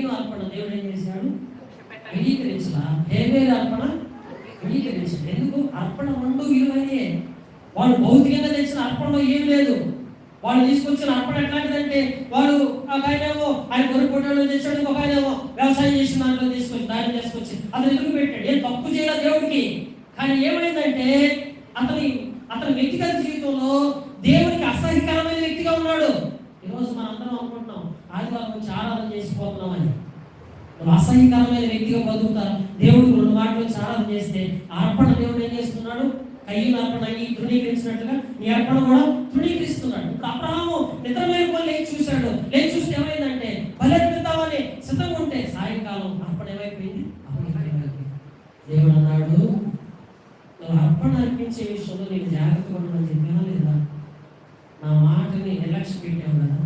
కయ్యను అర్పణ దేవుడు ఏం చేశాడు? అంగీకరించలా. హేబేలు అర్పణ అంగీకరించాడు ఎందుకు? అర్పణ రెండు విలువైనయే. వాడు భౌతికంగా తెచ్చిన అర్పణలో ఏం లేదు. వాడు తీసుకొచ్చిన అర్పణ ఎట్లాంటిదంటే వాడు ఒక ఆయనేమో ఆయన కొనుక్కోవడంలో తెచ్చాడు ఇంకొక ఆయనేమో వ్యవసాయం చేసిన దాంట్లో తీసుకొచ్చి దాన్ని తీసుకొచ్చి అతను ఎందుకు పెట్టాడు? ఏం తప్పు చేయలేదు దేవుడికి? కానీ ఏమైందంటే అతని అతని వ్యక్తిగత జీవితంలో దేవునికి అసహ్యకరమైన వ్యక్తిగా ఉన్నాడు. ఈరోజు మనందరం అందరం అనుకుంటున్నాం చేసిపోతున్నామని. నువ్వు అసహ్యకరమైన వ్యక్తిగా బతుకుతారు. దేవుడు రెండు మాటలు వచ్చి చేస్తే అర్పణ దేవుడు ఏం చేస్తున్నాడు? కయ్యూల అర్పణ అయ్యి నీ అర్పణ కూడా తృణీకరిస్తున్నాడు. ఇప్పుడు అబ్రహాము నిద్ర లేచి చూశాడు. లేచి చూస్తే ఏమైందంటే బలెత్తుతామని సిద్ధంగా ఉంటే సాయంకాలం అర్పణ ఏమైపోయింది? దేవుడు అన్నాడు అర్పణ అర్పించే విషయంలో నేను జాగ్రత్తగా ఉండమని చెప్పానా లేదా? నా మాటని నిర్లక్ష్య పెట్టావు కదా?